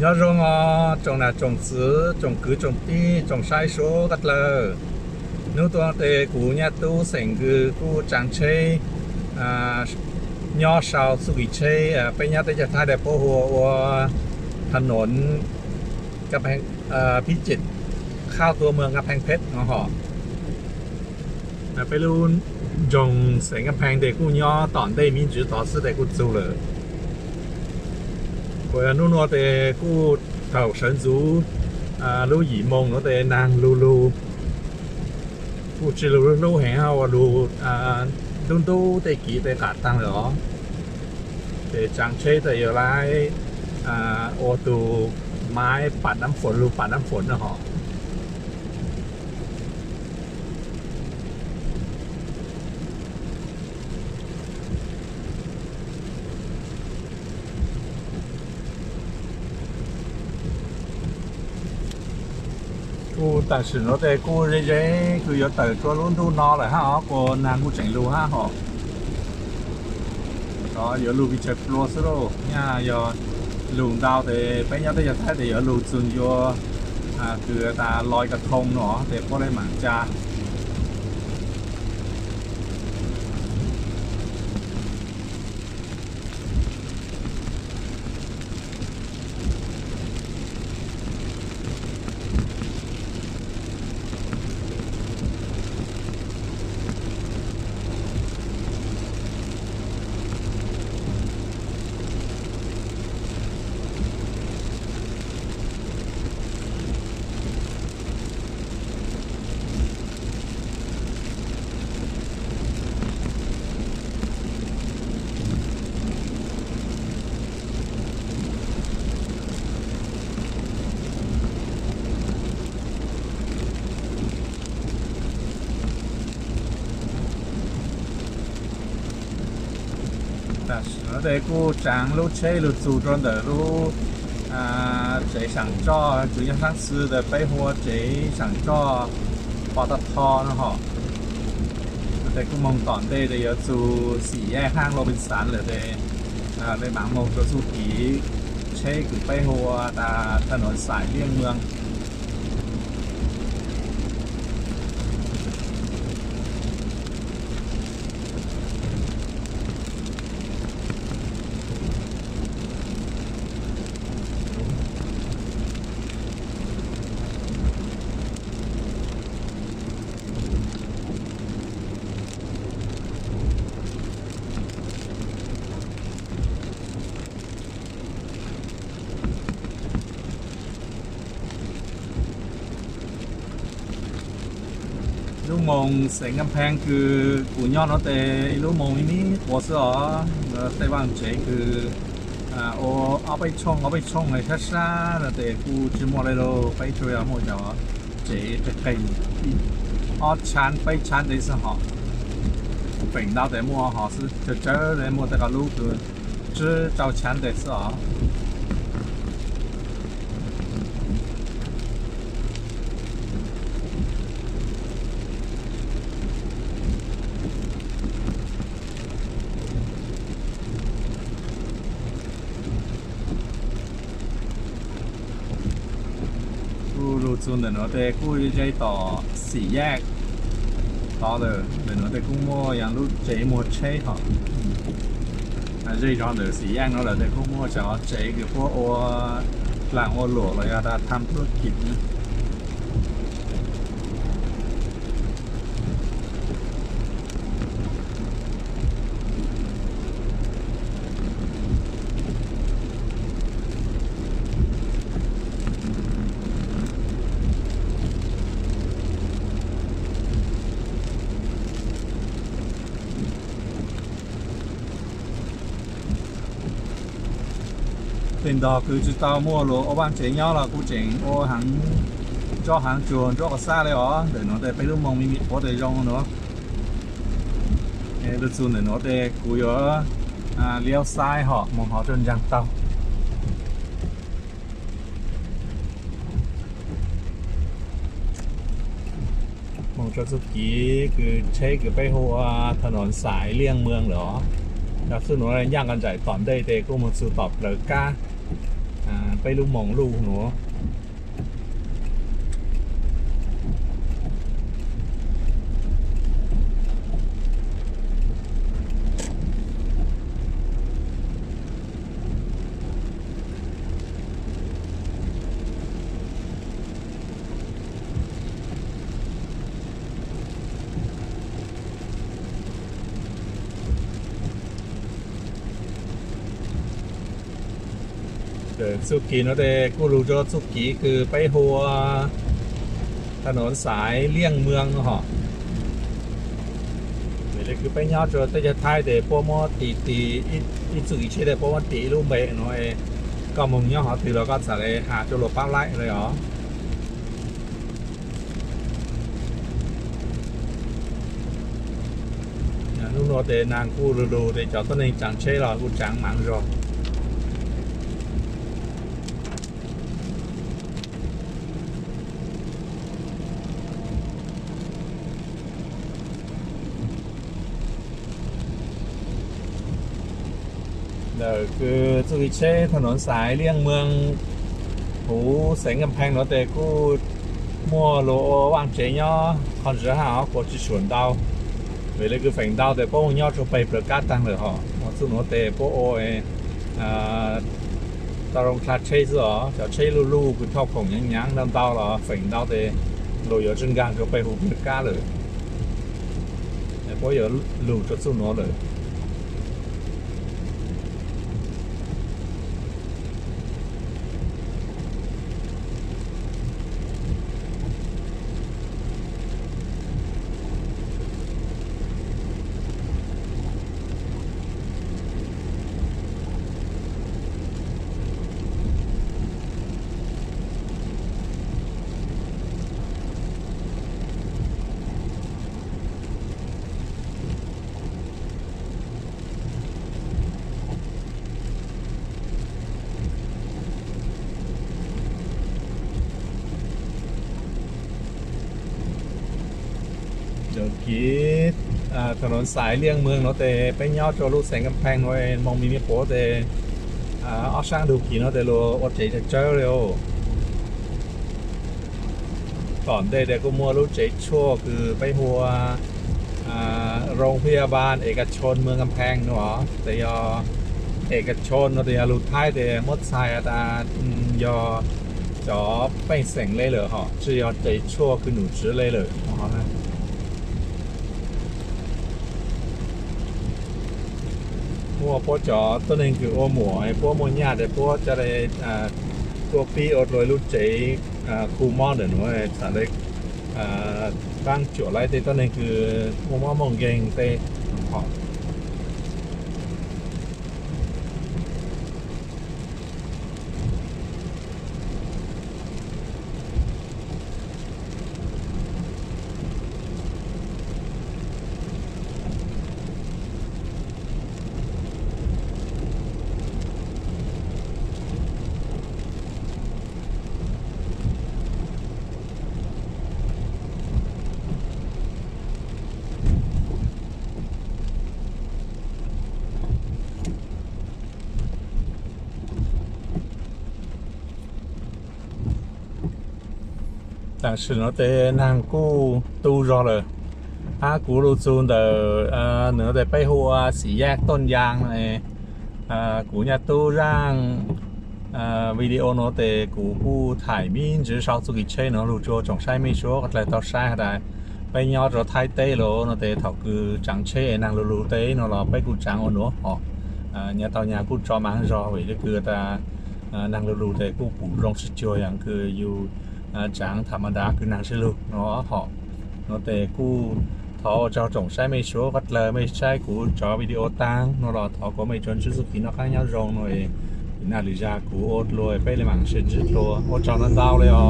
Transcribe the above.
nhớ rong ờ trồng là trồng sứ trồng cứ trồng ti trồng sai số gắt lờ nếu tôi để cú nhà tu thành cứ cú trang chơi à nhỏ sao สุกิเชยอ่าไปญาติจะท่าแต่พวหัววัวถนนกำแพงอ่อพิจิตเข้าตัวเมืองกำแพงเพชรเนาะหอไปรู้จงเสียงกำแพงเด็กกูย่อตอนได้民主ต่อสู้แต่กูสู้เลย 我努诺的古头神族啊，路以梦我的南路路，古之路路很好啊路啊，路都得几得嘎当了哦，得จังเชยแต่อยู่ไรอ่าโอตูไม้ปัดน้ำฝนรูปัดน้ำฝนนะฮะ cô ta sử nó thế cô dễ dễ, cứ giờ tờ cho luôn đu nó lại ha cô nàng cô chảnh luôn ha họ. Đó giờ lưu bị chẹp luôn xí đâu nha giờ luồng đau thì bây giờ tới giờ thấy thì giờ lưu sừng vô à, cứ ta lòi cả thùng nó thì có đây mảng cha nó để cô tráng lúc chơi lúc chủ tròn đỡ lúc à chế sẵn cho chủ nhân sáng sư để bay hoa chế sẵn cho bỏ tập thò nó họ để cô mong tỏn đây để giờ chủ xỉ e hang lô bình sản là để à để mảng mông cho chủ ký chế cứ bay hoa ta ta nói sải liên mương มองแสงกำแพงคือกูยอดเนาะแต่รู้มองนี้หัวเสือแต่ว่างเฉยคืออ่าโอเอาไปช่องเอาไปช่องเลยช้าๆแต่กูจะมองอะไรเราไปช่วยหมดเนาอเฉยจะไกลออชันไปชันในสหอเป็นดาวแต่มัวหอสิจะเจอเลยมัวแต่กับลูกคือจะเจ้าชันแต่สหอ xuống để nó tê cú đi chơi tỏ xỉ giác to rồi để nó tê cũng mua yang lúc chế mua chế họ à chơi cho được xỉ giác nó là tê cũng mua cho chế cái phố ô làng ô lụa rồi ta tham thuốc kịp nữa tiền đó cứ chỉ tao mua lúa ở ban chế nhau là cũng chỉnh. Ô hàng cho hàng chuồn cho cả xa đấy ó để nó để phải lúc mong mình có thể rong nó. để được xuống để nó để cú ở à, leo sai họ mong họ trên răng tàu. Mong cho sức chí cứ chế cứ bay hồ thần nón sải liêng mương đó. ถนนสายเลี่ยงเมือบเหรองลูกหนู สู่ตอบเลยก้าอ่า ไปลูกหมองลูกหนู เดินสุกี้เนาะเดกูรู้จอสุกี้คือไปหัว ถนนสายเลี่ยงเมืองเหรอเดี๋ยวคือไปยอดจอแต่จะท้ายเดพวกมอตีตีอีอีสุกี้เชเดพวกมอตีลูกเบะเนาะเอก็มึงยอดตีเราก็สาเลยหาจรวดป้าไล่เลยเหรอnhà lúc đó để nàng cu lù lù để cho tôi nên chẳng chế là cu chẳng mặn rồi เ เดี๋ยวคือสุริเช่ถนนสายเลี่ยงเมืองหูแสงกำแพงเนาะแต่กูมัวโลว่างเจยอคอนเสิร์ตหาโคชิชวนดาวเวลาคือแฝงดาวแต่พวกยอดจะไปประกาศตังเลยฮะมันสุนโนเตพวกโอเอตารองคลาเช่ซะจะเช่ลูลูคือชอบของยังยังดำดาวหรอแฝงดาวเตโลยอจึงการจะไปหูประกาศเลยพวกยอลูจะสุนโนเลย วคิดอ่ถนนสายเลี่ยงเมืองเนาะแต่ไปย่อจอลูแสงกำแพงไว้มองมีมีโปแต่อ่าเอาช่างดูกี่เนาะแต่โลอดใจจะเจอเร็วก่อนเด็กๆก็มัวรู้ใจชั่วคือไปหัวโรงพยาบาล เอกชนเมืองกำแพงเนาะแต่ยอเอกชนเนาะแต่ยาลูท้ายแต่มดทรายอาตายอจอไปเสงเลยเหรอฮะ只要ใจชั่วคือหนูจื้อเลยเลยอ๋ัวพวกจอตัวหนึ่งคือโอหมวยพวกโมญาแต่พวกจะได้อ่าตัวปีอดรวยรุ่เจอ่าคูมอนเดี๋ยวหนูไอ้สารเล็กอ่าตั้งจั่วไรเต้ตัวหนึ่งคือมัวมอมองเกงเต้ tàng sự nó tế nàng cú tu rồi rồi à cú lô chun tờ à nữa bay hoa xỉ giác tôn giang này à nhà tu rang video nó tờ cú cú thải biên chứ sau tụi chơi nó lô cho trong sai mi số hoặc là tao sai hay bay nhau rồi thay tê lô nó tê thảo cứ chẳng chê nàng lô lô tê nó là bay cú chẳng ổn nữa họ nhà tàu nhà cú cho mang rồi vậy cứ ta nàng lô lô tê cú bù rong sứt chơi ăn cứ yêu 讲า们的云南之路，然后好，然后得顾他叫总晒没说，或者没晒顾ง video 当，然后他ก็ไม่ใช่กูจอวิดีโอตั้งนอตทอก็ไม่จนชุดสกินข้างยารงหน่อยนาฬิกากูอดรวยไปเลยมังเชิญชื่ตัวอดจอนั้นดาวเลยอ๋อ